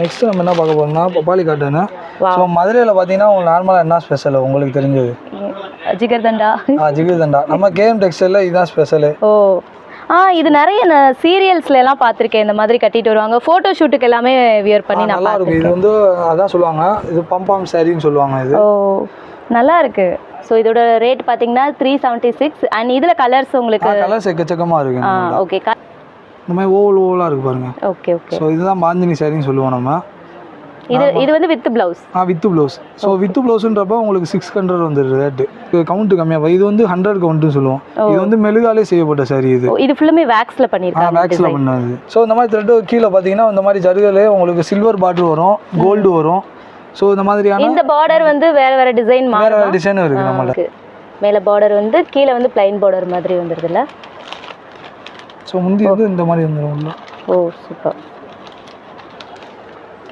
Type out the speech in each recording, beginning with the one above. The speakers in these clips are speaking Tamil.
நெக்ஸ்ட் நம்ம என்ன பார்க்க போறோம்னா பப்பாளி காட்டனு Wow. ஸோ மதுரையில் பார்த்தீங்கன்னா உங்களுக்கு நார்மலாக என்ன ஸ்பெஷல் உங்களுக்கு தெரிஞ்சது? ஜிகர்தண்டா? ஆ ஜிகிர்தண்டா. நம்ம கேஎம் டெக்ஸ்டைலில் இதுதான் ஸ்பெஷலு ஓ. ஆ இது நிறைய சீரியல்ஸ்ல எல்லாம் பார்த்துருக்கேன். இந்த மாதிரி கட்டிட்டு வருவாங்க. ஃபோட்டோ ஷூட்டுக்கு எல்லாமே வியர் பண்ணி நல்லா இருக்கும். இது வந்து அதான் சொல்லுவாங்க. இது பம்பாம் சாரின்னு சொல்லுவாங்க இது. ஓ நல்லா இருக்கு. ஸோ இதோட ரேட் பார்த்தீங்கன்னா த்ரீ செவன்ட்டி சிக்ஸ் அண்ட் இதில் கலர்ஸ் உங்களுக்கு கலர்ஸ் எக்கச்சக்கமாக இருக்கு. ஓகே இந்த மாதிரி ஓவல் ஓவலாக இருக்கு பாருங்க. Okay okay. ஸோ இதுதான் பாந்தினி சாரின்னு சொல்லுவோம் நம்ம. இது இது வந்து வித் பிளவுஸ் ஆ வித்து ப்ளவுஸ் ஸோ வித்து ப்ளவுஸ்ன்றப்ப உங்களுக்கு சிக்ஸ் ஹண்ட்ரட் வந்துடுது ரேட்டு கவுண்ட் கம்மியாக இது வந்து ஹண்ட்ரட் கவுண்ட்னு சொல்லுவோம். இது வந்து மெழுகாலே செய்யப்பட்ட சாரி இது. இது ஃபுல்லுமே வேக்ஸ்ல பண்ணியிருக்காங்க மேக்ஸில் பண்ணது. ஸோ இந்த மாதிரி த்ரெட்டு கீழே பார்த்தீங்கன்னா இந்த மாதிரி ஜருகலே உங்களுக்கு சில்வர் பாட்டில் வரும் கோல்டு வரும். ஸோ இந்த மாதிரியான இந்த பார்டர் வந்து வேற வேற டிசைன் வேற வேற நம்மள்ட்ட இருக்கு மேல பார்டர் வந்து கீழே வந்து பிளைன் பார்டர் மாதிரி வந்துருதுல்ல? ஸோ முந்தி வந்து இந்த மாதிரி வந்துடும் உள்ள. ஓ சூப்பர்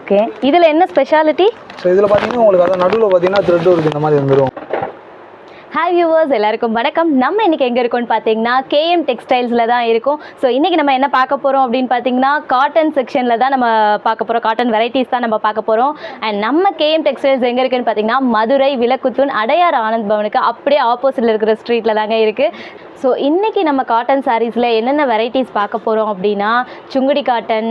ஓகே இதுல என்ன ஸ்பெஷாலிட்டி ஸோ இதில் பார்த்தீங்கன்னா உங்களுக்கு அதான் நடுவில் பார்த்தீங்கன்னா த்ரெட்டும் இருக்குது இந்த மாதிரி வந்துடும் ஹாய் வியூவர்ஸ் எல்லாருக்கும் வணக்கம். நம்ம இன்னைக்கு எங்கே இருக்கோம்னு பார்த்தீங்கன்னா கேஎம் டெக்ஸ்டைல்ஸில் தான் இருக்கோம். ஸோ இன்னைக்கு நம்ம என்ன பார்க்க போகிறோம் அப்படின்னு பார்த்தீங்கன்னா காட்டன் செக்ஷனில் தான் நம்ம பார்க்க போகிறோம் காட்டன் வெரைட்டிஸ் தான் நம்ம பார்க்க போகிறோம் அண்ட் நம்ம கேஎம் டெக்ஸ்டைல்ஸ் எங்கே இருக்குன்னு பார்த்தீங்கன்னா மதுரை விலக்குத்தூன் அடையார் ஆனந்த் பவனுக்கு அப்படியே ஆப்போசிட்டில் இருக்கிற ஸ்ட்ரீட்டில் தாங்க இருக்குது ஸோ இன்றைக்கி நம்ம காட்டன் சாரீஸில் என்னென்ன வெரைட்டிஸ் பார்க்க போகிறோம் அப்படின்னா Sungudi cotton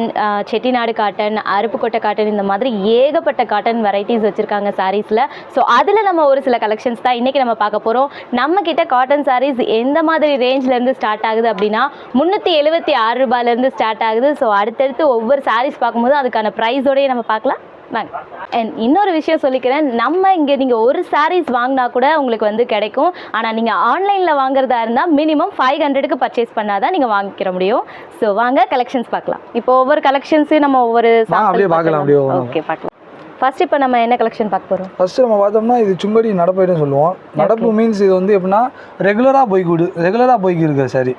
Chettinad cotton Aruppukkottai cotton இந்த மாதிரி ஏகப்பட்ட காட்டன் வெரைட்டிஸ் வச்சுருக்காங்க சாரீஸில் ஸோ அதில் நம்ம ஒரு சில கலெக்ஷன்ஸ் தான் இன்றைக்கி நம்ம பார்க்க போகிறோம் நம்மக்கிட்ட காட்டன் சாரீஸ் எந்த மாதிரி ரேஞ்சிலேருந்து ஸ்டார்ட் ஆகுது அப்படின்னா முந்நூற்றி எழுபத்தி ஆறு ரூபாயிலேருந்து ஸ்டார்ட் ஆகுது. ஸோ அடுத்தடுத்து ஒவ்வொரு சாரீஸ் பார்க்கும்போது அதுக்கான ப்ரைஸோடய நம்ம பார்க்கலாம். வாங்க அண்ட் இன்னொரு விஷயம் சொல்லிக்கிறேன். நம்ம இங்கே நீங்கள் ஒரு சாரீஸ் வாங்கினா கூட உங்களுக்கு வந்து கிடைக்கும். ஆனால் நீங்கள் ஆன்லைனில் வாங்குறதா இருந்தால் மினிமம் ஃபைவ் ஹண்ட்ரடுக்கு பர்ச்சேஸ் பண்ணாதான் நீங்கள் வாங்கிக்கிற முடியும். ஸோ வாங்க கலெக்ஷன்ஸ் பார்க்கலாம். இப்போ ஒவ்வொரு கலெக்ஷன்ஸையும் நம்ம ஒவ்வொரு. ஓகே பார்க்கலாம். ஃபர்ஸ்ட் இப்போ நம்ம என்ன கலெக்ஷன் பார்க்க போகிறோம் ஃபர்ஸ்ட் நம்ம பார்த்தோம்னா இது சுங்கடி நடப்பைன்னு சொல்லுவோம். நடப்பு மீன்ஸ் இது வந்து எப்படின்னா ரெகுலராக போய் கூடு ரெகுலராக போய்க்கு இருக்க சாரி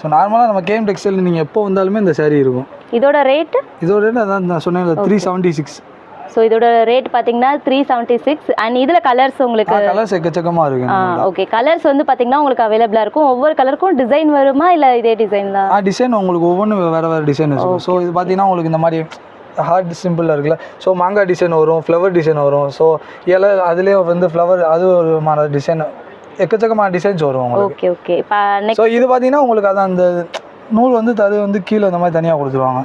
ஸோ நார்மலாக நம்ம கேம் டெக்ஸ்டைல் நீங்கள் எப்போ வந்தாலுமே இந்த சாரி இருக்கும். இதோட ரேட்டு இதோட rate அதான் நான் சொன்னேன் த்ரீ செவன்ட்டி சிக்ஸ் ஸோ இதோட ரேட் பார்த்தீங்கன்னா த்ரீ செவன்ட்டி சிக்ஸ் அண்ட் இதில் கலர்ஸ் உங்களுக்கு கலர்ஸ் எக்கச்சக்கமாக இருக்கு. ஓகே கலர்ஸ் வந்து பார்த்தீங்கன்னா உங்களுக்கு அவைலபிளாக இருக்கும். ஒவ்வொரு கலருக்கும் டிசைன் வருமா இல்லை இதே டிசைன் தான்? ஆ டிசைன் உங்களுக்கு ஒவ்வொன்றும் வேறு வேறு டிசைன் இருக்கும் ஸோ இது பார்த்தீங்கன்னா உங்களுக்கு இந்த மாதிரி ஹார்ட் சிம்பிளில் இருக்குல்ல. ஸோ மாங்காய் டிசைன் வரும் ஃப்ளவர் டிசைன் வரும். ஸோ இலை அதுலேயே வந்து ஃப்ளவர் அது ஒரு விதமான டிசைன் எக்கச்சக்கமான டிசைன்ஸ் வரும் ஓகே ஓகே ஸோ இது பார்த்தீங்கன்னா உங்களுக்கு அதான் அந்த நூல் வந்து தது வந்து கீழே இந்த மாதிரி தனியாக கொடுத்துருவாங்க.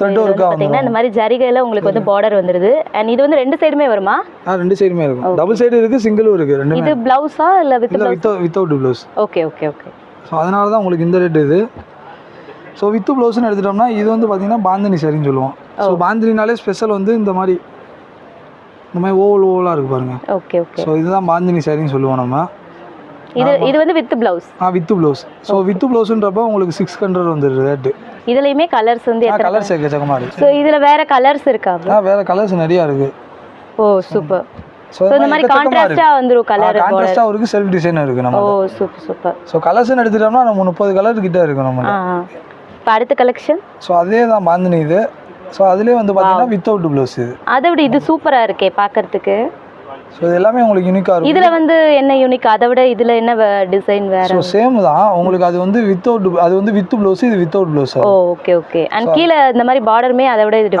இருக்கா பார்த்தீங்கன்னா இந்த மாதிரி ஜரிகையில் உங்களுக்கு வந்து பார்டர் வந்துருது. அண்ட் இது வந்து ரெண்டு சைடுமே வருமா? ஆ ரெண்டு சைடுமே இருக்கும். டபுள் சைடு இருக்குது சிங்கிளும் இருக்குது ரெண்டுமே. இது பிளவுஸா இல்லை வித் இல்லை without blouse okay okay okay so அதனால தான் உங்களுக்கு இந்த ரேட் இது. ஸோ வித்து ப்ளவுஸ்னு எடுத்துட்டோம்னா இது வந்து பார்த்தீங்கன்னா பாந்தினி சரின்னு சொல்லுவோம். ஸோ பாந்தினினாலே ஸ்பெஷல் வந்து இந்த மாதிரி இந்த மாதிரி ஓவல் ஓவலாக இருக்கு பாருங்க. ஓகே ஓகே ஸோ இதுதான் பாந்தினி சரின்னு சொல்லுவோம் நம்ம. இது இது வந்து வித் பிளவுஸ் ஆ வித்து ப்ளவுஸ் ஸோ வித்து ப்ளவுஸ்ன்றப்ப உங்களுக்கு சிக்ஸ் ஹண்ட்ரட் வந்துடுது ரேட்டு இதுலயுமே கலர்ஸ் வந்து எத்தனை கலர்ஸ் எக்கச்சக்கமாக இருக்குது ஸோ இதுல வேற கலர்ஸ் இருக்கா வேறு கலர்ஸ் நிறையா இருக்குது ஓ சூப்பர் ஸோ இந்த மாதிரி கான்ட்ராஸ்டா வந்துரும் கலர் கான்ட்ராஸ்டாக இருக்குது செல்ஃப் டிசைன் இருக்குது நம்ம ஓ சூப்பர் சூப்பர் ஸோ கலர்ஸ்னு எடுத்துட்டோம்னா நம்ம முப்பது கலர் கிட்ட இருக்கு நம்ம இப்போ அடுத்த கலெக்ஷன் ஸோ அதே தான் பாந்தினி இது. ஸோ அதுலேயே வந்து பார்த்தீங்கன்னா வித்தவுட் ப்ளவுஸ் அதை விட இது சூப்பரா இருக்கே பார்க்கறதுக்கு ஸோ இது எல்லாமே உங்களுக்கு யூனிக்காக இருக்கும். இதுல வந்து என்ன யூனிக் அதை விட இதுல என்ன டிசைன் வேற? ஸோ சேம் தான். உங்களுக்கு அது வந்து வித்தவுட் அது வந்து வித் ப்ளவுஸ் இது without blouse oh okay okay and கீழே இந்த மாதிரி பார்டருமே அதை விட இது.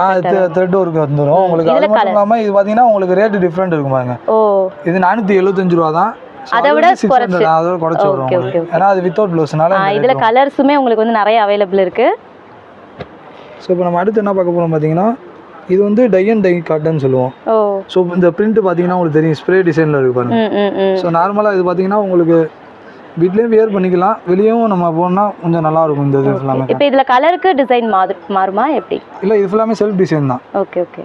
த்ரெட் ஒர்க் வந்துடும் உங்களுக்கு அது மட்டும் இல்லாமல் இது பார்த்தீங்கன்னா உங்களுக்கு ரேட் டிஃப்ரெண்ட் இருக்கும் பாருங்க. ஓ. இது நானூற்றி எழுபத்தஞ்சு ரூபா தான். அதை விட வந்து 600 குறைச்சு. அதோட குறைச்சி வரும் ஏன்னா அது வித்தவுட் ப்ளவுஸ்னால இதுல கலர்ஸுமே உங்களுக்கு வந்து நிறைய அவைலபிள் இருக்கு. ஸோ இப்போ நம்ம அடுத்து என்ன பார்க்க போகிறோம் பார்த்தீங்கன்னா இது வந்து டை அண்ட் டை காட்டன் சொல்லுவோம். ஸோ இந்த பிரிண்ட் பார்த்தீங்கன்னா உங்களுக்கு தெரியும். ஸ்ப்ரே டிசைனில் இருக்கு பாருங்க. ஸோ நார்மலாக இது பார்த்தீங்கன்னா உங்களுக்கு வீட்லேயும் வியர் பண்ணிக்கலாம். வெளியவும் நம்ம போனால் கொஞ்சம் நல்லா இருக்கும் இந்த இது எல்லாமே இப்போ இதுல கலருக்கு டிசைன் மாறு மாறுமா எப்படி? இல்லை இது ஃபுல்லாமே செல்ஃப் டிசைன் தான். ஓகே ஓகே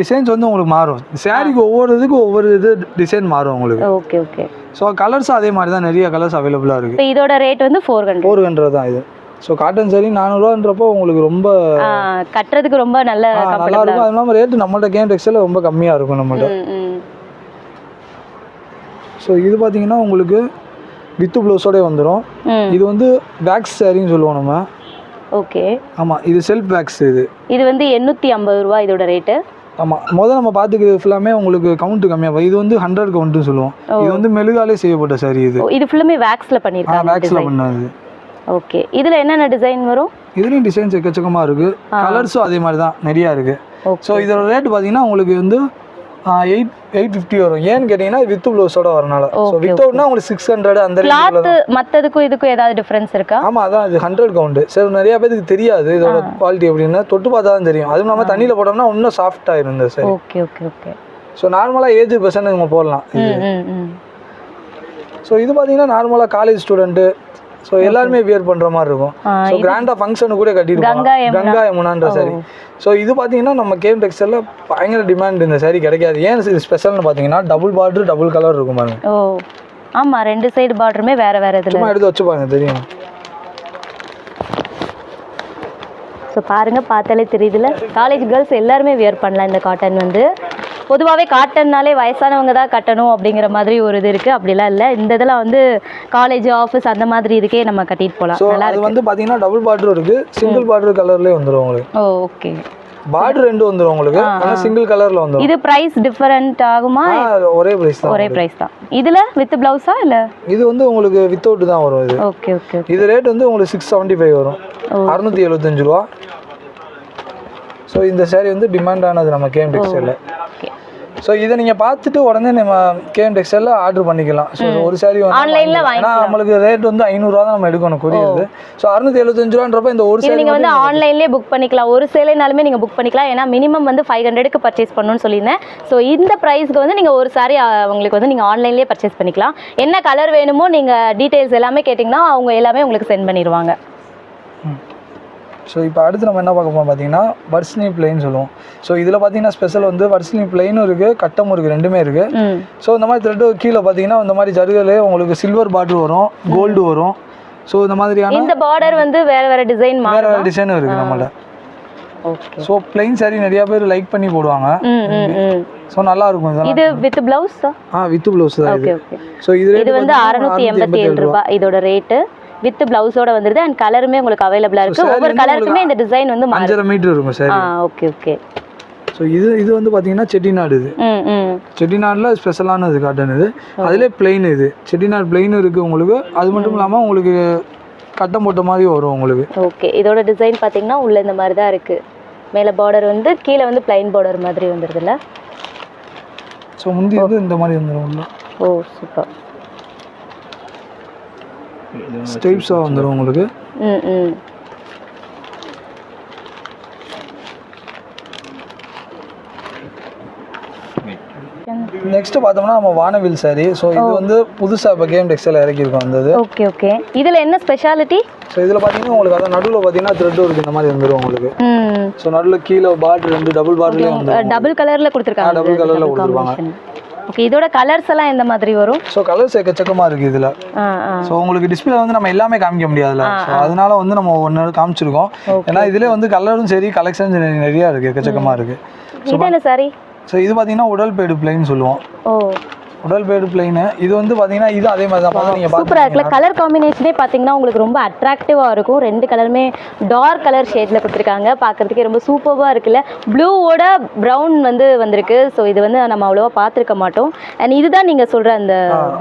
டிசைன்ஸ் வந்து உங்களுக்கு மாறும். சாரிக்கு ஒவ்வொரு இதுக்கும் ஒவ்வொரு இது டிசைன் மாறும் உங்களுக்கு. ஓகே ஓகே ஸோ கலர்ஸும் அதே மாதிரி தான். நிறைய கலர்ஸ் அவைலபிளாக இருக்குது இதோட ரேட் வந்து ஃபோர் ஹண்ட்ரட் ஃபோர் ஹண்ட்ரட் தான் இது. ஸோ காட்டன் சாரி நானூறுவான்றப்போ உங்களுக்கு ரொம்ப கட்டுறதுக்கு ரொம்ப நல்ல நல்லா இருக்கும். அது இல்லாமல் ரேட்டு நம்மள்ட்ட கேம் டெக்ஸ்டைல் ரொம்ப கம்மியாக இருக்கும் நம்மள்ட்ட. ஸோ இது பார்த்தீங்கன்னா உங்களுக்கு வித்து ப்ளவுஸோடய வந்துடும் இது வந்து வேக்ஸ் சாரின்னு சொல்லுவோம் நம்ம. ஓகே. ஆமாம் இது செல்ஃப் வேக்ஸ் இது. இது வந்து எண்ணூற்றி ஐம்பது ரூபா இதோட ரேட்டு ஆமாம் முதல்ல நம்ம பார்த்துக்கிறது ஃபுல்லாமே உங்களுக்கு கவுண்ட் கம்மியாக இது வந்து ஹண்ட்ரட் கவுண்ட்னு சொல்லுவோம். இது வந்து மெழுகாலே செய்யப்பட்ட சாரி இது. இது ஃபுல்லுமே வேக்ஸ்ல பண்ணியிருக்காங்க வேக்ஸில் பண்ணது. ஓகே இதில் என்னென்ன டிசைன் வரும்? இதுலேயும் டிசைன்ஸ் எக்கச்சக்கமாக இருக்குது கலர்ஸும் அதே மாதிரி தான் நிறையா இருக்குது ஸோ இதோட ரேட் பார்த்தீங்கன்னா உங்களுக்கு வந்து எயிட் எயிட் ஃபிஃப்டி வரும். ஏன்னு கேட்டிங்கன்னா வித் ப்ளவுஸோட வரனால. ஸோ வித்தவுட்னா உங்களுக்கு சிக்ஸ் ஹண்ட்ரட் அந்த கிளாத்து மற்றதுக்கும் இதுக்கும் ஏதாவது டிஃப்ரென்ஸ் இருக்கா? ஆமாம் அதான் இது ஹண்ட்ரட் கவுண்டு சரி நிறைய பேருக்கு தெரியாது இதோட குவாலிட்டி எப்படின்னா. தொட்டு பார்த்தா தான் தெரியும். அதுவும் நம்ம தண்ணியில் போட்டோம்னா இன்னும் சாஃப்ட் ஆயிரும் இந்த சரி. ஓகே ஓகே ஓகே ஸோ நார்மலாக ஏஜ் பர்சன்ட் நம்ம போடலாம். ஸோ இது. பார்த்தீங்கன்னா நார்மலாக காலேஜ் ஸ்டூடெண்ட்டு ஸோ எல்லாருமே வியர் பண்ணுற மாதிரி இருக்கும். ஸோ கிராண்டாக ஃபங்க்ஷனு கூட கட்டிட்டு கங்கா யமுனான்ற சாரி ஸோ இது பார்த்தீங்கன்னா நம்ம கேம் டெக்ஸ்டைலில் பயங்கர டிமாண்ட் இந்த சாரி கிடைக்காது. ஏன் இது ஸ்பெஷல்னு பார்த்தீங்கன்னா டபுள் பார்டர் டபுள் கலர் இருக்கும் பாருங்க. ஓ. ஆமாம் ரெண்டு சைடு பார்டருமே வேறு வேறு இதில் சும்மா எடுத்து வச்சு பாருங்க தெரியும். ஸோ பாருங்க பார்த்தாலே தெரியுதுல. காலேஜ் கேர்ள்ஸ் எல்லாருமே வியர் பண்ணலாம் இந்த காட்டன் வந்து. பொதுவாகவே காட்டன்னாலே வயசானவங்க தான் கட்டணும் அப்படிங்கிற மாதிரி ஒரு இது இருக்குது அப்படிலாம் இல்லை. இந்த இதெல்லாம் வந்து காலேஜ் ஆஃபீஸ் அந்த மாதிரி இதுக்கே நம்ம கட்டிட்டு போகலாம் நல்லா அது வந்து பார்த்தீங்கன்னா டபுள் பார்டர் இருக்கு. சிங்கிள் பார்டர் கலர்லேயே வந்துடும் உங்களுக்கு. ஓகே பார்டர் ரெண்டு வந்துடும் உங்களுக்கு. ஆனால் சிங்கிள் கலரில் வந்துடும் இது ப்ரைஸ் டிஃபரெண்ட் ஆகுமா? ஒரே ப்ரைஸ் தான் ஒரே ப்ரைஸ் தான். இதில் வித் ப்ளவுஸா இல்லை? இது வந்து உங்களுக்கு வித்தவுட் தான் வரும் இது. ஓகே ஓகே இது ரேட் வந்து உங்களுக்கு சிக்ஸ் செவன்ட்டி ஃபைவ் வரும். ஓ. அறுநூத்தி எழுபத்தஞ்சு ரூபா. ஸோ இந்த saree வந்து டிமாண்ட் ஆனது நம்ம கேஎம் டெக்ஸ்டைலில் ஸோ இதை நீங்கள் பார்த்துட்டு உடனே நம்ம கேஎம் டெக்ஸ்டைலில் ஆர்டர் பண்ணிக்கலாம். ஸோ ஒரு saree வந்து Online ல வாங்கிக்கலாம். ஏன்னா நம்மளுக்கு ரேட் வந்து ஐநூறுரூவா தான் நம்ம எடுக்கணும் கொரியர். ஸோ அறுநூத்தி எழுபத்தஞ்சு ரூபான்றப்ப இந்த ஒரு saree நீங்கள் வந்து ஆன்லைன்லேயே புக் பண்ணிக்கலாம். ஒரு சேலைனாலுமே நீங்கள் புக் பண்ணிக்கலாம். ஏன்னா மினிமம் வந்து ஃபைவ் ஹண்ட்ரடுக்கு பர்ச்சேஸ் பண்ணணும்னு சொல்லியிருந்தேன். ஸோ இந்த ப்ரைஸ்க்கு வந்து நீங்கள் ஒரு சாரி உங்களுக்கு வந்து நீங்கள் ஆன்லைன்லேயே பர்ச்சேஸ் பண்ணிக்கலாம். என்ன கலர் வேணுமோ நீங்கள் டீட்டெயில்ஸ் எல்லாமே கேட்டிங்கன்னா அவங்க எல்லாமே உங்களுக்கு சென்ட் பண்ணிடுவாங்க ஸோ இப்போ அடுத்து நம்ம என்ன பார்க்க போகிறோம் பார்த்தீங்கன்னா வர்ஷினி பிளெயின் சொல்லுவோம். ஸோ இதில் பார்த்தீங்கன்னா ஸ்பெஷல் வந்து வர்ஷினி பிளெயினும் இருக்குது கட்டமும் இருக்குது ரெண்டுமே இருக்குது ஸோ இந்த மாதிரி த்ரெட்டு கீழே பார்த்தீங்கன்னா இந்த மாதிரி ஜருகலே உங்களுக்கு சில்வர் பாட்டில் வரும் கோல்டு வரும். ஸோ இந்த மாதிரியான இந்த பார்டர் வந்து வேற வேற டிசைன் வேற வேறு டிசைனும் இருக்குது நம்மள்ட்ட ஓகே ஸோ பிளெயின் saree நிறைய பேர் லைக் பண்ணி போடுவாங்க. ஸோ நல்லா இருக்கும் இது வித் பிளவுஸ் ஆ? வித் ப்ளவுஸ் தான் ஓகே ஓகே ஸோ இது இது வந்து அறுநூத்தி எண்பத்தி ஏழு ரூபாய். இதோட ரேட்டு வித் பிளவுஸோட வந்துருது அண்ட் கலருமே உங்களுக்கு அவைலபிளா இருக்கு. ஒவ்வொரு கலருக்குமே இந்த டிசைன் வந்து அஞ்சரை மீட்டர் இருக்கும் சாரி ஓகே ஓகே ஸோ இது இது வந்து பார்த்தீங்கன்னா செட்டிநாடு இது. செட்டிநாடில் ஸ்பெஷலான இது காட்டன் இது. அதிலே பிளெயின் இது. செட்டிநாடு பிளெயின் இருக்குது உங்களுக்கு. அது மட்டும் இல்லாமல் உங்களுக்கு கட்டம் போட்ட மாதிரி வரும் உங்களுக்கு. ஓகே இதோட டிசைன் பார்த்தீங்கன்னா உள்ள இந்த மாதிரி தான் இருக்கு. மேலே பார்டர் வந்து கீழே வந்து பிளைன் பார்டர் மாதிரி வந்துருதுல்ல? ஸோ முந்தி வந்து இந்த மாதிரி வந்துடும் ஓ சூப்பர் ஸ்டெப்ஸாக வந்துடும் உங்களுக்கு நெக்ஸ்ட் பார்த்தோம்னா நம்ம வானவில் saree ஸோ இது வந்து புதுசாக இப்போ கேம் டெக்ஸ்டைல் இறக்கியிருக்கோம் அந்த இது ஓகே ஓகே இதில் என்ன ஸ்பெஷாலிட்டி ஸோ இதில் பார்த்தீங்கன்னா உங்களுக்கு அதான் நடுவில் பார்த்தீங்கன்னா த்ரெட் இருக்குது இந்த மாதிரி வந்துடும் உங்களுக்கு. ஸோ நடுவில் கீழே பார்டர் ரெண்டு டபுள் பார்டர்லேயே வந்துடும் டபுள் கலரில் கொடுத்துருக்காங்க. double colour ல கொடுத்திருப்பாங்க. ஓகே இதோட கலர்ஸ் எல்லாம் எந்த மாதிரி வரும்? ஸோ கலர்ஸ் எக்கச்சக்கமாக இருக்குது இதில். ஸோ உங்களுக்கு டிஸ்பிளே வந்து நம்ம எல்லாமே காமிக்க முடியாதுல்ல. அதனால வந்து நம்ம ஒன்று காமிச்சிருக்கோம். ஏன்னா இதிலே வந்து கலரும் சரி கலெக்ஷன்ஸ் நிறையா இருக்குது எக்கச்சக்கமாக இருக்குது இது என்ன சாரி ஸோ இது பார்த்தீங்கன்னா உடல் பேடு பிளைன் சொல்லுவோம். ஓ. உடல் பேடு பிளைனு இது வந்து பார்த்தீங்கன்னா இது அதே மாதிரி தான். நீங்கள் சூப்பராக இருக்குல்ல. கலர் காம்பினேஷனே பார்த்தீங்கன்னா உங்களுக்கு ரொம்ப அட்ராக்டிவாக இருக்கும். ரெண்டு கலருமே டார்க் கலர் ஷேடில் கொடுத்துருக்காங்க. பார்க்கறதுக்கே ரொம்ப சூப்பராக இருக்குல்ல. ப்ளூவோட ப்ரௌன் வந்து வந்திருக்கு. ஸோ இது வந்து நம்ம அவ்வளோவா பார்த்துருக்க மாட்டோம். அண்ட் இதுதான் நீங்கள் சொல்கிற அந்த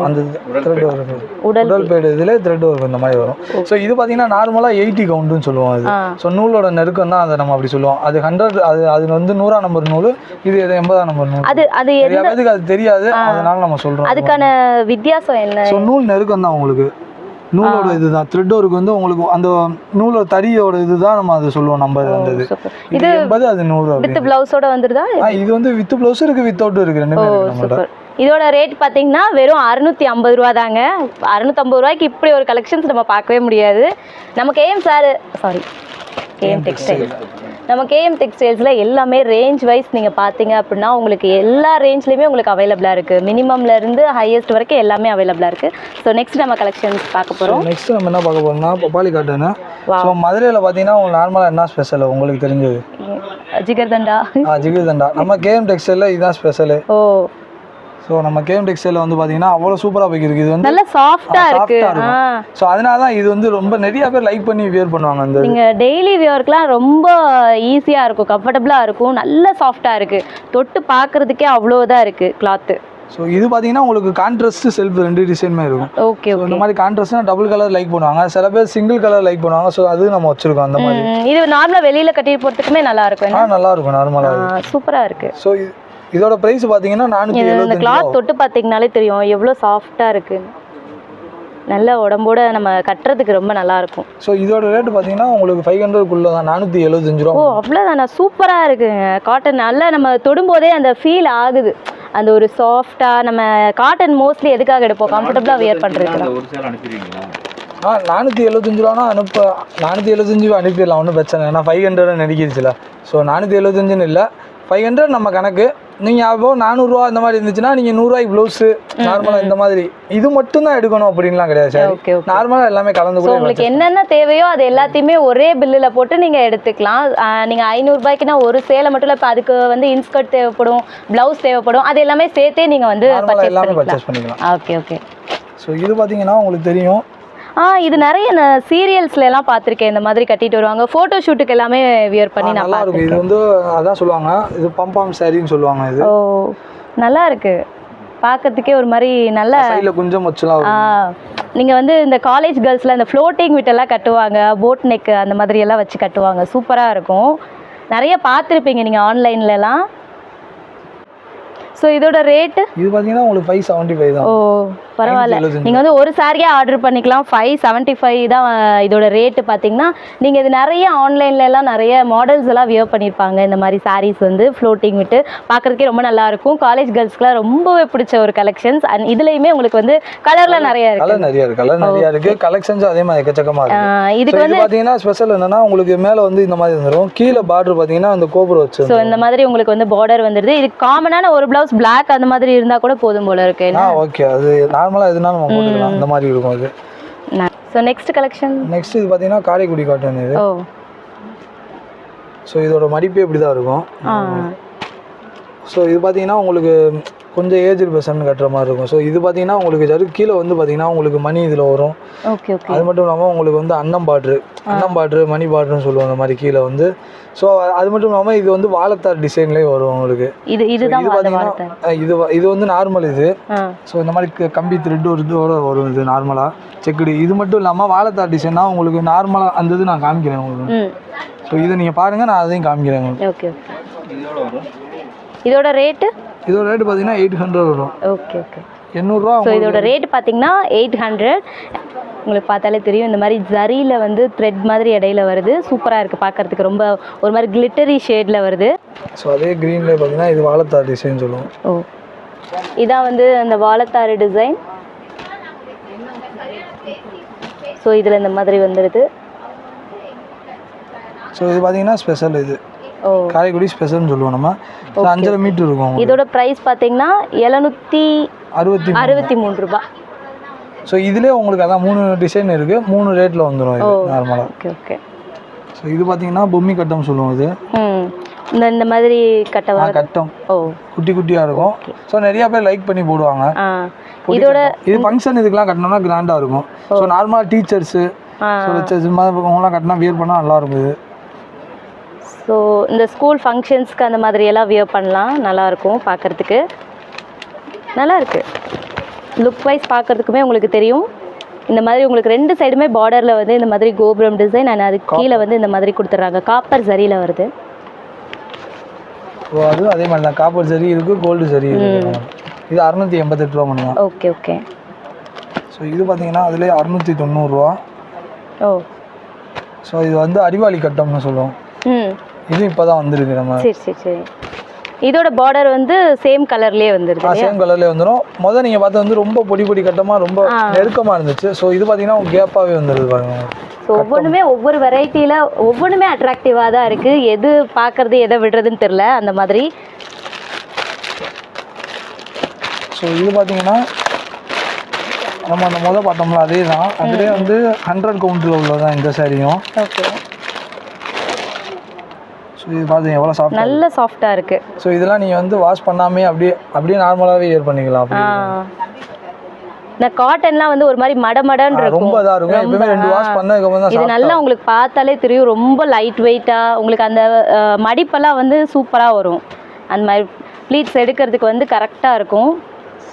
அந்த த்ரெட் வரும் உடல் உடல் பேடு இதில் த்ரெட் வரும் இந்த மாதிரி வரும். ஸோ இது பார்த்தீங்கன்னா நார்மலாக எயிட்டி கவுண்ட்டுன்னு சொல்லுவோம் அது ஸோ நூலோட நெருக்கம் தான் அதை நம்ம அப்படி சொல்லுவோம். அது ஹண்ட்ரட் அது அது வந்து நூறாம் நம்பர் நூல் இது எண்பதாம் நம்பர் நூல். அது அது எ- நிறைய பேருக்கு அது தெரியாது. அதனால நம்ம சொல்கிறோம் அதுக்கான வித்தியாசம் என்ன? ஸோ நூல் நெருக்கம் தான் உங்களுக்கு. நூலோட இதுதான். த்ரெட் ஒர்க் வந்து உங்களுக்கு அந்த நூலோட தறியோட இதுதான் நம்ம அதை சொல்லுவோம் நம்பர் அந்த இது. எண்பது அது நூறு வித் பிளவுஸோட வந்துருதா? இது வந்து வித் ப்ளவுஸ் இருக்கு வித்தவுட் இருக்கு நம்மள்ட்ட சூப்பர். இதோட ரேட் பார்த்தீங்கன்னா வெறும் அறுநூத்தி ஐம்பது ரூபா தாங்க அறுநூத்தம்பது ரூபாய்க்கு இப்படி ஒரு கலெக்ஷன்ஸ் நம்ம பார்க்கவே முடியாது. நம்ம KM sir sorry KM textile நம்ம கேஎம் டெக்ஸ்டைல்ஸில் எல்லாமே ரேஞ்ச் வைஸ் நீங்கள் பார்த்தீங்க அப்படின்னா உங்களுக்கு எல்லா ரேஞ்ச்லேயுமே உங்களுக்கு அவைலபிளாக இருக்குது மினிமம்ல இருந்து ஹையஸ்ட் வரைக்கும் எல்லாமே அவைலபிளாக இருக்குது ஸோ நெக்ஸ்ட் நம்ம கலெக்ஷன்ஸ் பார்க்க போகிறோம் நெக்ஸ்ட் நம்ம என்ன பார்க்க போறோம்னா பப்பாளி காட்டன் ஸோ மதுரையில் பார்த்தீங்கன்னா உங்களுக்கு நார்மலாக என்ன ஸ்பெஷல் உங்களுக்கு தெரிஞ்சது? ஜிகர்தண்டா. ஆ ஜிகிர்தண்டா. நம்ம கேஎம் டெக்ஸ்டைலில் இதுதான் ஸ்பெஷலு ஓ. ஸோ நம்ம கேஎம் டெக்ஸ்டைலில் வந்து பார்த்தீங்கன்னா அவ்வளோ சூப்பராக போய்க்கிருக்கு இது வந்து நல்ல சாஃப்டாக இருக்கும். ஸோ அதனால தான் இது வந்து ரொம்ப நிறைய பேர் லைக் பண்ணி வியர் பண்ணுவாங்க அந்த நீங்கள் டெய்லி வியர்க்கெலாம் ரொம்ப ஈஸியாக இருக்கும் கம்ஃபர்டபுளாக இருக்கும். நல்ல சாஃப்டாக இருக்குது தொட்டு பார்க்குறதுக்கே அவ்வளோ இதாக இருக்குது கிளாத்து ஸோ இது பார்த்தீங்கன்னா உங்களுக்கு கான்ட்ராஸ்ட் செல்ஃப் ரெண்டு டிசைனுமே இருக்கும். ஓகே இந்த மாதிரி கான்ட்ராஸ்ட்னா டபுள் கலர் லைக் பண்ணுவாங்க. சில பேர் சிங்கிள் கலர் லைக் பண்ணுவாங்க. ஸோ அது நம்ம வச்சிருக்கோம் அந்த மாதிரி. இது நார்மலாக வெளியில் கட்டிட்டு போகிறதுக்குமே நல்லா இருக்கும். ஆ நல்லா இருக்கும். நார்மலாக சூப்பராக இருக்கு. ஸோ இதோட ப்ரைஸ் பார்த்தீங்கன்னா நானூற்றி இது இந்த கிளாத் தொட்டு பார்த்தீங்கனாலே தெரியும். எவ்வளோ சாஃப்டாக இருக்கு. நல்ல உடம்போட நம்ம கட்டுறதுக்கு ரொம்ப நல்லா இருக்கும். ஸோ இதோட ரேட் பார்த்தீங்கன்னா உங்களுக்கு ஃபைவ் ஹண்ட்ரட்குள்ளே தான் நானூற்றி எழுபத்தஞ்சு ஓ ரூபா அவ்வளோதானா சூப்பராக இருக்குங்க காட்டன் நல்லா நம்ம தொடும்போதே அந்த ஃபீல் ஆகுது. அந்த ஒரு சாஃப்டாக நம்ம காட்டன் மோஸ்ட்லி எதுக்காக எடுப்போம்? கம்ஃபர்டபுளாக வியர் பண்ணுறதுக்கு அனுப்பிடுவீங்களா? ஆ நானூற்றி எழுபத்தஞ்சு ரூபானா அனுப்ப நானூற்றி எழுபத்தஞ்சு ரூபா அனுப்பிடலாம். ஒன்றும் பிரச்சனை ஏன்னா ஃபைவ் ஹண்ட்ரட் நடிக்கிடுச்சுல ஸோ நானூற்றி எழுபத்தஞ்சுன்னு இல்லை. ஃபைவ் ஹண்ட்ரட் நம்ம கணக்கு. நீங்கள் அப்போ நானூறுரூவா இந்த மாதிரி இருந்துச்சுன்னா நீங்கள் நூறுரூவாய்க்கு ப்ளவுஸு நார்மலாக இந்த மாதிரி. இது மட்டும் தான் எடுக்கணும் அப்படின்லாம் கிடையாது சார். நார்மலாக எல்லாமே கலந்து கூட உங்களுக்கு என்னென்ன தேவையோ அது எல்லாத்தையுமே ஒரே பில்லில் போட்டு நீங்கள் எடுத்துக்கலாம். நீங்கள் ஐநூறுரூபாய்க்குனா ஒரு சேலை மட்டும் இல்லை இப்போ அதுக்கு வந்து இன்ஸ்கர்ட் தேவைப்படும் ப்ளவுஸ் தேவைப்படும் அது எல்லாமே சேர்த்தே நீங்கள் வந்து எல்லாமே பர்ச்சேஸ் பண்ணிக்கலாம். Okay okay. ஸோ இது பார்த்தீங்கன்னா உங்களுக்கு தெரியும். ஆ இது நிறைய நான் சீரியல்ஸ்ல எல்லாம் பார்த்துருக்கேன். இந்த மாதிரி கட்டிட்டு வருவாங்க. ஃபோட்டோ ஷூட்டுக்கு எல்லாமே வியர் பண்ணி நல்லா இருக்கும். இது வந்து அதான் சொல்லுவாங்க. இது பம்பாம் சாரின்னு சொல்லுவாங்க இது. ஓ நல்லா இருக்கு. பார்க்கறதுக்கே ஒரு மாதிரி நல்ல சைடில் குஞ்சம் வச்சுலாம் ஆ. நீங்கள் வந்து இந்த காலேஜ் கேர்ள்ஸில் இந்த ஃப்ளோட்டிங் விட்டெல்லாம் கட்டுவாங்க. போட் நெக் அந்த மாதிரி எல்லாம் வச்சு கட்டுவாங்க. சூப்பராக இருக்கும். நிறைய பார்த்துருப்பீங்க நீங்கள் ஆன்லைன்லலாம் ஸோ இதோட ரேட்டு இது பார்த்தீங்கன்னா உங்களுக்கு ஃபைவ் செவன்ட்டி ஃபைவ் தான். ஓ. பரவாயில்ல. 575. நீங்கள் வந்து ஒரு சாரியே ஆர்டர் பண்ணிக்கலாம். ஃபைவ் செவன்ட்டி ஃபைவ் தான் இதோட ரேட்டு பார்த்தீங்கன்னா நீங்கள் இது நிறைய ஆன்லைன்ல எல்லாம் நிறைய மாடல்ஸ் எல்லாம் வியர் பண்ணியிருப்பாங்க இந்த மாதிரி சாரீஸ் வந்து ஃப்ளோட்டிங் விட்டு. பார்க்குறதுக்கே ரொம்ப நல்லா இருக்கும். காலேஜ் கேர்ள்ஸ்க்குலாம் ரொம்பவே பிடிச்ச ஒரு கலெக்ஷன்ஸ் அண்ட் இதுலேயுமே உங்களுக்கு வந்து கலரில் நிறைய இருக்கு. கலர் நிறைய இருக்கு. கலர் நிறைய இருக்கு. கலெக்ஷன்ஸ் அதே மாதிரி எக்கச்சக்கமா இருக்கு. இதுக்கு இது வந்து பாத்தீங்கன்னா ஸ்பெஷல் என்னன்னா உங்களுக்கு மேல வந்து இந்த மாதிரி வந்துடும் கீழே பார்டர் பாத்தீங்கன்னா அந்த கோபுரம் வச்சு ஸோ இந்த மாதிரி உங்களுக்கு வந்து பார்டர் வந்துடுது இது காமனான ஒரு பிளவுஸ் Black அந்த மாதிரி இருந்தால் கூட போதும் போல இருக்கு. ஓகே அது நார்மலா எதுனாலும் நம்ம போட்டுக்கலாம். இந்த மாதிரி இருக்கும் அது. ஸோ நெக்ஸ்ட் கலெக்ஷன் நெக்ஸ்ட் இது பாத்தீங்கன்னா காரைக்குடி காட்டன் இது. ஓ. ஸோ இதோட மடிப்பே இப்படி தான் இருக்கும் ஸோ இது பார்த்தீங்கன்னா உங்களுக்கு கொஞ்சம் ஏஜ் பர்சன் கட்டுற மாதிரி இருக்கும். ஸோ இது பார்த்தீங்கன்னா உங்களுக்கு ஜரு கீழே வந்து பார்த்தீங்கன்னா உங்களுக்கு மணி இதில் வரும். அது மட்டும் இல்லாமல் உங்களுக்கு வந்து அன்னம் பாட்ரு அன்னம் பாட்ரு மணி பாட்ருன்னு சொல்லுவாங்க அந்த மாதிரி கீழே வந்து. ஸோ அது மட்டும் இல்லாமல் இது வந்து வாழைத்தார் டிசைன்லேயே வரும் உங்களுக்கு. இது இது பார்த்தீங்கன்னா இது இது வந்து நார்மல் இது. ஸோ இந்த மாதிரி கம்பி த்ரெட் ஒரு இதோட வரும் இது நார்மலாக செக்குடு. இது மட்டும் இல்லாமல் வாழைத்தார் டிசைன்னா உங்களுக்கு நார்மலாக அந்த இது நான் காமிக்கிறேன் உங்களுக்கு. ஸோ இதை நீங்கள் பாருங்கள் நான் அதையும் காமிக்கிறேன் உங்களுக்கு. ஓகே ஓகே இதோட ரேட்டு இதோட ரேட்டு பார்த்தீங்கன்னா எயிட் ஹண்ட்ரட் வரும். ஓகே ஓகே எண்ணூறுரூவா ஸோ இதோட ரேட் பார்த்தீங்கன்னா எயிட் ஹண்ட்ரட் உங்களுக்கு பார்த்தாலே தெரியும் இந்த மாதிரி ஜரியில் வந்து த்ரெட் மாதிரி இடையில வருது. சூப்பராக இருக்குது பார்க்கறதுக்கு ரொம்ப ஒரு மாதிரி கிளிட்டரி ஷேடில் வருது. ஸோ அதே க்ரீனில் பார்த்தீங்கன்னா இது வாழைத்தார் டிசைன் சொல்லுவோம். ஓ. இதான் வந்து அந்த வாழைத்தாறு டிசைன் ஸோ இதில் இந்த மாதிரி வந்துடுது ஸோ இது பார்த்தீங்கன்னா ஸ்பெஷல் இது. காரைக்குடி ஸ்பெஷல்னு சொல்லுவோம் நம்ம. அஞ்சரை மீட்டர் இருக்கும். இதோட ப்ரைஸ் பார்த்தீங்கன்னா எழுநூற்றி அறுபத்தி அறுபத்தி மூணு ரூபாய் ஸோ இதுலேயே உங்களுக்கு அதான் மூணு டிசைன் இருக்குது மூணு ரேட்டில் வந்துடும் நார்மலாக ஓகே ஓகே ஸோ இது பார்த்தீங்கன்னா பொம்மி கட்டம் சொல்லுவோம் இது. இந்த இந்த மாதிரி கட்ட ஆ, வர கட்டம். ஓ. குட்டி குட்டியாக இருக்கும். ஸோ நிறைய பேர் லைக் பண்ணி போடுவாங்க. இதோட. இது ஃபங்க்ஷன் இதுக்கெல்லாம் கட்டினோம்னா கிராண்டாக இருக்கும். ஸோ நார்மலாக டீச்சர்ஸு ஸோ இருக்கவங்களாம் கட்டினா வியர் பண்ணால் நல்லா இருக்கும் இது. ஸோ இந்த ஸ்கூல் ஃபங்க்ஷன்ஸ்க்கு அந்த மாதிரி எல்லாம் வியர் பண்ணலாம். நல்லா இருக்கும் பார்க்கறதுக்கு. நல்லா இருக்கு லுக் வைஸ் பார்க்கறதுக்குமே உங்களுக்கு தெரியும். இந்த மாதிரி உங்களுக்கு ரெண்டு சைடுமே பார்டரில் வந்து இந்த மாதிரி கோபுரம் டிசைன் அண்ட் அதுக்கு கீழே வந்து இந்த மாதிரி கொடுத்துட்றாங்க. காப்பர் சரியில் வருது. ஸோ அது அதே மாதிரி தான். காப்பர் சரி இருக்குது கோல்டு சரி இருக்குது இது அறுநூற்றி எண்பத்தெட்டு ரூபா பண்ணுவோம் ஓகே ஓகே ஸோ இது பார்த்தீங்கன்னா அதுலேயே அறுநூற்றி தொண்ணூறுரூவா ஓ. ஸோ இது வந்து அடிவாளி கட்டம்னு சொல்லுவோம். இது இப்போ தான் வந்திருக்கு நம்ம சரி சரி சரி. இதோட பார்டர் வந்து சேம் கலர்லேயே வந்துடுது சேம் கலர்லேயே வந்துடும் முதல் நீங்கள் பார்த்து வந்து ரொம்ப பொடி பொடி கட்டமாக ரொம்ப நெருக்கமாக இருந்துச்சு. ஸோ இது பார்த்தீங்கன்னா கேப்பாகவே வந்துடுது பாருங்க. ஸோ ஒவ்வொன்றுமே ஒவ்வொரு வெரைட்டியில் ஒவ்வொன்றுமே அட்ராக்டிவாக தான் இருக்குது எது பார்க்கறது எதை விடுறதுன்னு தெரில அந்த மாதிரி. ஸோ இது பார்த்தீங்கன்னா நம்ம அந்த முதல் பார்த்தோம்ல அதே தான் அதுலேயே வந்து ஹண்ட்ரட் கவுண்டில் உள்ளதான் இந்த சாரியும் ஓகே இது பார்த்தீங்க எவ்வளோ சாஃப்ட் நல்ல சாஃப்டாக இருக்குது ஸோ இதெல்லாம் நீங்கள் வந்து வாஷ் பண்ணாமே அப்படியே அப்படியே நார்மலாகவே ஏர் பண்ணிக்கலாம் இந்த காட்டன்லாம் வந்து ஒரு மாதிரி மடமடன்னு இருக்கும். ரொம்ப இதாக இருக்கும். எப்பவுமே ரெண்டு வாஷ் பண்ணதுக்கப்புறம் தான் இது நல்லா உங்களுக்கு பார்த்தாலே தெரியும் ரொம்ப லைட் வெயிட்டாக உங்களுக்கு அந்த மடிப்பெல்லாம் வந்து சூப்பராக வரும். அந்த மாதிரி ப்ளீட்ஸ் எடுக்கிறதுக்கு வந்து கரெக்டாக இருக்கும்.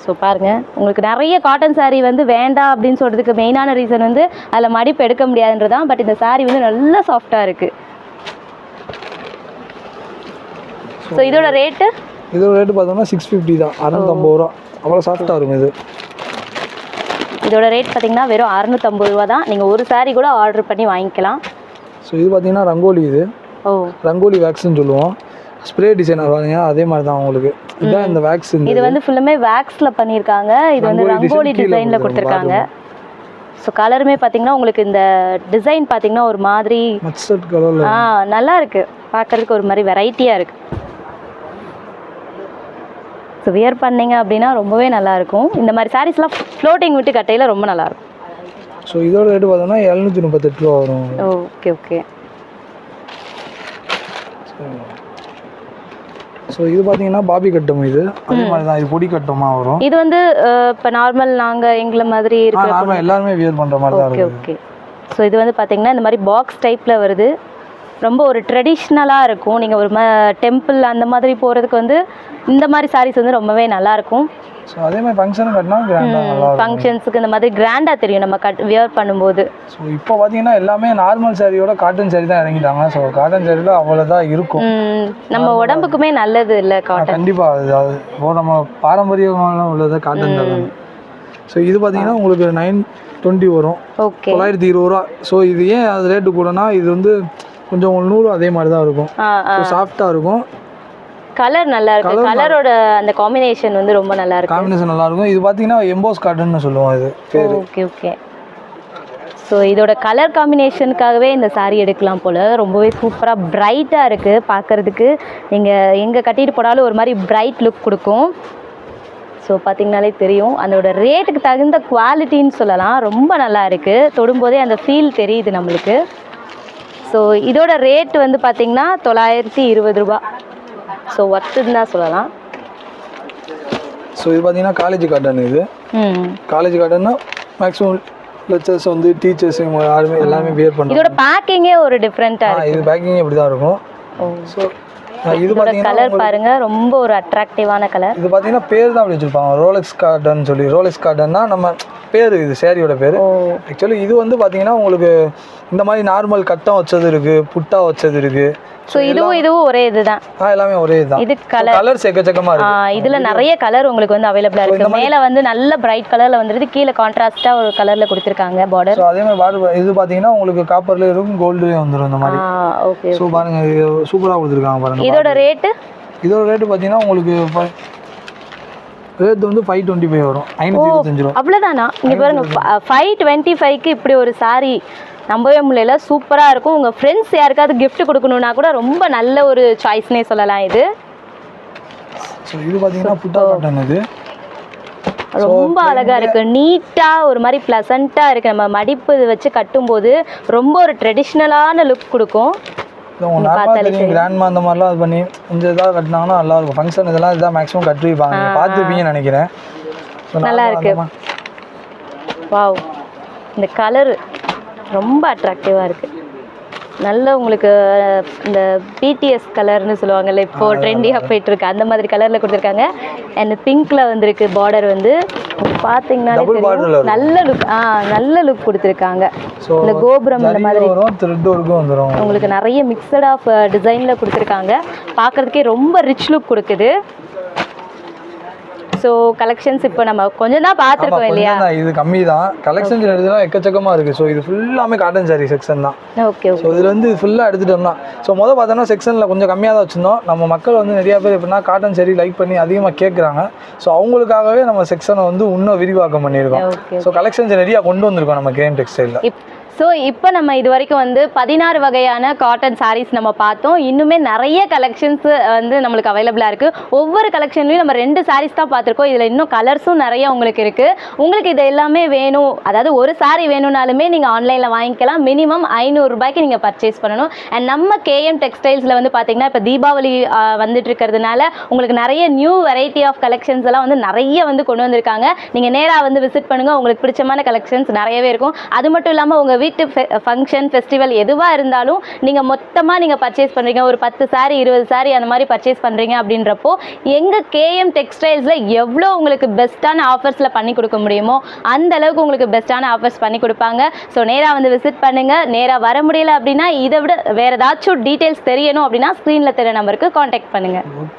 ஸோ பாருங்க. உங்களுக்கு நிறைய காட்டன் saree வந்து வேண்டாம் அப்படின்னு சொல்றதுக்கு மெயினான ரீசன் வந்து அதில் மடிப்பு எடுக்க முடியாதுன்றதான் பட் இந்த saree வந்து நல்லா சாஃப்டாக இருக்கு. ஸோ இதோட ரேட்டு இதோட ரேட்டு பார்த்தோம்னா சிக்ஸ் ஃபிஃப்டி தான். அறுநூத்தம்பது ரூபா. அவ்வளோ சாஃப்டாக இருக்கும் இது. இதோட ரேட் பார்த்தீங்கன்னா வெறும் அறுநூத்தம்பது ரூபா தான். நீங்கள் ஒரு saree கூட ஆர்டர் பண்ணி வாங்கிக்கலாம். ஸோ இது பார்த்தீங்கன்னா ரங்கோலி இது. ஓ. ரங்கோலி வேக்ஸ்னு சொல்லுவோம். ஸ்ப்ரே டிசைனர் பாருங்க அதே மாதிரி தான் உங்களுக்கு. இதுதான் இந்த வேக்ஸ் இது வந்து ஃபுல்லுமே வேக்ஸில் பண்ணியிருக்காங்க. இது வந்து ரங்கோலி டிசைனில் கொடுத்துருக்காங்க. ஸோ கலருமே பார்த்தீங்கன்னா உங்களுக்கு இந்த டிசைன் பார்த்தீங்கன்னா ஒரு மாதிரி ஆ நல்லா இருக்கு. பார்க்கறதுக்கு ஒரு மாதிரி வெரைட்டியாக இருக்கு. ஸோ வியர் பண்ணீங்க அப்படின்னா ரொம்பவே நல்லா இருக்கும் இந்த மாதிரி சாரீஸ்லாம் ஃப்ளோட்டிங் விட்டு கட்டையில் ரொம்ப நல்லா இருக்கும் ஸோ இதோட ரேட்டு பார்த்தோம்னா எழுநூற்றி முப்பத்தெட்டு ரூபா வரும். ஓகே ஓகே ஸோ இது பார்த்தீங்கன்னா பாபி கட்டம் இது. அதே மாதிரி தான் இது பொடி கட்டமாக வரும். இது வந்து இப்போ நார்மல் நாங்கள் எங்களை மாதிரி இருக்கிற நார்மல் எல்லாருமே வியர் பண்ணுற மாதிரி தான் ஓகே ஓகே ஸோ இது வந்து பார்த்தீங்கன்னா இந்த மாதிரி பாக்ஸ் டைப்பில் வருது. ரொம்ப ஒரு ட்ரெடிஷ்னலாக இருக்கும். நீங்கள் ஒரு ம டெம்பிள் அந்த மாதிரி போகிறதுக்கு வந்து இந்த மாதிரி சாரீஸ் வந்து ரொம்பவே நல்லா இருக்கும் ஸோ அதே மாதிரி ஃபங்க்ஷனும் கட்டினா கிராண்டாக ஃபங்க்ஷன்ஸுக்கு இந்த மாதிரி கிராண்டாக தெரியும் நம்ம கட் வியர் பண்ணும்போது. ஸோ இப்போ பார்த்தீங்கன்னா எல்லாமே நார்மல் சாரியோட காட்டன் சாரி தான் இறங்கிட்டாங்க. ஸோ காட்டன் சாரியில் அவ்வளோதான் இருக்கும். நம்ம உடம்புக்குமே நல்லது இல்லை காட்டன் கண்டிப்பாக அது அது இப்போ நம்ம பாரம்பரியமான உள்ளது காட்டன் தான். ஸோ இது பார்த்தீங்கன்னா உங்களுக்கு நைன் டுவெண்ட்டி வரும். தொள்ளாயிரத்தி இருபது ரூபா. ஸோ இது ஏன் அது ரேட்டு கூடனா இது வந்து கொஞ்சம் நூறும் அதே மாதிரி தான் இருக்கும். சாஃப்டாக இருக்கும். கலர் நல்லா இருக்கு. கலரோட அந்த காம்பினேஷன் வந்து ரொம்ப நல்லா இருக்கு. காம்பினேஷன் நல்லா இருக்கும். இது பார்த்தீங்கன்னா எம்போஸ் காட்டன்னு சொல்லுவோம் இது பேர். ஓகே ஓகே ஸோ இதோட கலர் காம்பினேஷனுக்காகவே இந்த saree எடுக்கலாம் போல். ரொம்பவே சூப்பராக பிரைட்டாக இருக்குது பார்க்குறதுக்கு நீங்கள் எங்கே கட்டிட்டு போனாலும் ஒரு மாதிரி பிரைட் லுக் கொடுக்கும். ஸோ பார்த்தீங்கனாலே தெரியும். அதோட ரேட்டுக்கு தகுந்த குவாலிட்டின்னு சொல்லலாம். ரொம்ப நல்லா இருக்குது தொடும்போதே அந்த ஃபீல் தெரியுது நம்மளுக்கு. ஸோ இதோட ரேட் வந்து பார்த்தீங்கன்னா தொள்ளாயிரத்தி இருபது ரூபா. ஸோ ஒர்த்துன்னு தான் சொல்லலாம். ஸோ இது பார்த்தீங்கன்னா காலேஜ் காட்டன் இது. காலேஜ் காட்டன்னா மேக்ஸிமம் லெக்சர்ஸ் வந்து டீச்சர்ஸ் இவங்க யாருமே எல்லாமே வியர் பண்ணுறாங்க இதோட பேக்கிங்கே ஒரு டிஃப்ரெண்ட்டாக இது பேக்கிங் இப்படி தான் இருக்கும். ஸோ இது கலர் பாருங்க ரொம்ப ஒரு அட்ராக்டிவான கலர் இது பார்த்தீங்கன்னா பேர் தான் அப்படி வச்சுருப்பாங்க. ரோலெக்ஸ் காட்டன் சொல்லி ரோலெக்ஸ் காட்டன்னா நம்ம பேர் இது சேரீயோட பேர். ஆக்சுவலி இது வந்து பார்த்தீங்கன்னா உங்களுக்கு இந்த மாதிரி நார்மல் கட்டம் வச்சது இருக்குது புட்டா வச்சது இருக்குது ஸோ இதுவும் இதுவும் ஒரே இதுதான். ஆ எல்லாமே ஒரே இதுதான். இது கலர் கலர்ஸ் எக்கச்சக்கமாக இருக்கு. இதுல நிறைய கலர் உங்களுக்கு வந்து அவைலபிளா இருக்கு. மேல வந்து நல்ல பிரைட் கலர்ல வந்துருது. கீழே கான்ட்ராஸ்டா ஒரு கலர்ல கொடுத்துருக்காங்க பார்டர் அதே மாதிரி பார்டர் இது பார்த்தீங்கன்னா உங்களுக்கு காப்பர்லேயும் இருக்கும் கோல்டுலேயும் வந்துடும் இந்த மாதிரி. ஓகே ஸோ பாருங்க சூப்பராக கொடுத்துருக்காங்க பாருங்க இதோட ரேட்டு இதோட ரேட்டு பார்த்தீங்கன்னா உங்களுக்கு ரேட் வந்து ஃபைவ் டுவெண்ட்டி ஃபைவ் வரும் ஐநூற்றி இருபத்தஞ்சு ரூபா. அவ்வளோதானா இங்க பாருங்க ஃபைவ் டுவெண்ட்டி ஃபைவ்க்கு இப்படி ஒரு saree நம்பவே முடியல. சூப்பரா இருக்கும். உங்க ஃப்ரெண்ட்ஸ் யாருக்காவது gift கொடுக்கணும்னா கூட ரொம்ப நல்ல ஒரு சாய்ஸ்னே சொல்லலாம் இது. ஸோ இது பார்த்தீங்கன்னா புட்டா காட்டன் இது. ரொம்ப அழகா இருக்கு. நீட்டா ஒரு மாதிரி பிளசண்டா இருக்கு. நம்ம மடிப்பு இது வச்சு கட்டும்போது ரொம்ப ஒரு ட்ரெடிஷ்னலான லுக் கொடுக்கும். ஸோ உங்க நார்மலாக தெரியும் கிராண்ட்மா அந்த மாதிரிலாம் இது பண்ணி இந்த இதாக கட்டினாங்கன்னா நல்லா இருக்கும். ஃபங்க்ஷன் இதெல்லாம் இதான் மேக்ஸிமம் கட்டிருப்பாங்க நீங்கள் பார்த்துருப்பீங்கன்னு நினைக்கிறேன். நல்லா இருக்கு. வாவ் இந்த கலர் ரொம்ப அட்ராக்டிவாக இருக்குது நல்ல உங்களுக்கு இந்த பிடிஎஸ் கலர்னு சொல்லுவாங்கல்ல இப்போ ட்ரெண்டியாக போயிட்டு இருக்கு அந்த மாதிரி கலரில் கொடுத்துருக்காங்க. அண்ட் பிங்க்ல வந்திருக்கு பார்டர் வந்து இருக்கும். நல்ல லுக் ஆ நல்ல லுக் கொடுத்துருக்காங்க. இந்த கோபுரம் இந்த மாதிரி. உங்களுக்கு நிறைய மிக்சட் ஆஃப் டிசைனில் கொடுத்துருக்காங்க. பார்க்குறதுக்கே ரொம்ப ரிச் லுக் கொடுக்குது. ஸோ கலெக்ஷன்ஸ் இப்போ நம்ம கொஞ்சம் தான் பார்த்துருக்கோம் இல்லையா? இது கம்மி தான் கலெக்ஷன்ஸ் எடுத்துலாம் எக்கச்சக்கமாக இருக்குது ஸோ இது ஃபுல்லாமே காட்டன் சாரி செக்ஷன் தான். ஓகே ஸோ இதில் வந்து ஃபுல்லாக எடுத்துட்டோம்னா ஸோ மொதல் பார்த்தோம்னா செக்ஷனில் கொஞ்சம் கம்மியாக தான் வச்சுருந்தோம். நம்ம மக்கள் வந்து நிறைய பேர் எப்படின்னா காட்டன் சரி லைக் பண்ணி அதிகமாக கேட்குறாங்க ஸோ அவங்களுக்காகவே நம்ம செக்ஷனை வந்து இன்னும் விரிவாக்கம் பண்ணியிருக்கோம். ஸோ கலெக்ஷன்ஸ் நிறைய கொண்டு வந்திருக்கோம் நம்ம கேம் டெக்ஸ்டைலில் ஸோ இப்போ நம்ம இது வரைக்கும் வந்து பதினாறு வகையான காட்டன் சாரீஸ் நம்ம பார்த்தோம். இன்னுமே நிறைய கலெக்ஷன்ஸ் வந்து நம்மளுக்கு அவைலபிளாக இருக்குது ஒவ்வொரு கலெக்ஷன்லையும் நம்ம ரெண்டு சாரீஸ் தான் பார்த்துருக்கோம். இதில் இன்னும் கலர்ஸும் நிறைய உங்களுக்கு இருக்குது உங்களுக்கு இது எல்லாமே வேணும். அதாவது ஒரு சாரீ வேணும்னாலுமே நீங்கள் ஆன்லைனில் வாங்கிக்கலாம். மினிமம் ஐநூறுரூபாய்க்கு நீங்கள் பர்ச்சேஸ் பண்ணணும். அண்ட் நம்ம கேஎம் டெக்ஸ்டைல்ஸில் வந்து பார்த்தீங்கன்னா இப்போ தீபாவளி வந்துட்டு இருக்கிறதுனால உங்களுக்கு நிறைய நியூ வெரைட்டி ஆஃப் கலெக்ஷன்ஸ் எல்லாம் வந்து நிறைய வந்து கொண்டு வந்திருக்காங்க. நீங்கள் நேராக வந்து விசிட் பண்ணுங்கள் உங்களுக்கு பிடிச்சமான கலெக்ஷன்ஸ் நிறையவே இருக்கும். அது மட்டும் இல்லாமல் உங்கள் வீட்டு ஃபங்க்ஷன் ஃபெஸ்டிவல் எதுவாக இருந்தாலும் நீங்கள் மொத்தமாக நீங்கள் பர்ச்சேஸ் பண்ணுறீங்க ஒரு பத்து சாரி இருபது சாரி அந்த மாதிரி பர்ச்சேஸ் பண்ணுறீங்க அப்படின்றப்போ எங்கள் கேஎம் டெக்ஸ்டைல்ஸில் எவ்வளோ உங்களுக்கு பெஸ்ட்டான ஆஃபர்ஸில் பண்ணி கொடுக்க முடியுமோ அந்த அளவுக்கு உங்களுக்கு பெஸ்ட்டான ஆஃபர்ஸ் பண்ணி கொடுப்பாங்க. ஸோ நேராக வந்து விசிட் பண்ணுங்கள் நேராக வர முடியல அப்படின்னா இதை விட வேறு ஏதாச்சும் டீட்டெயில்ஸ் தெரியணும் அப்படின்னா ஸ்க்ரீனில் தெரிய நம்பருக்கு காண்டாக்ட் பண்ணுங்கள்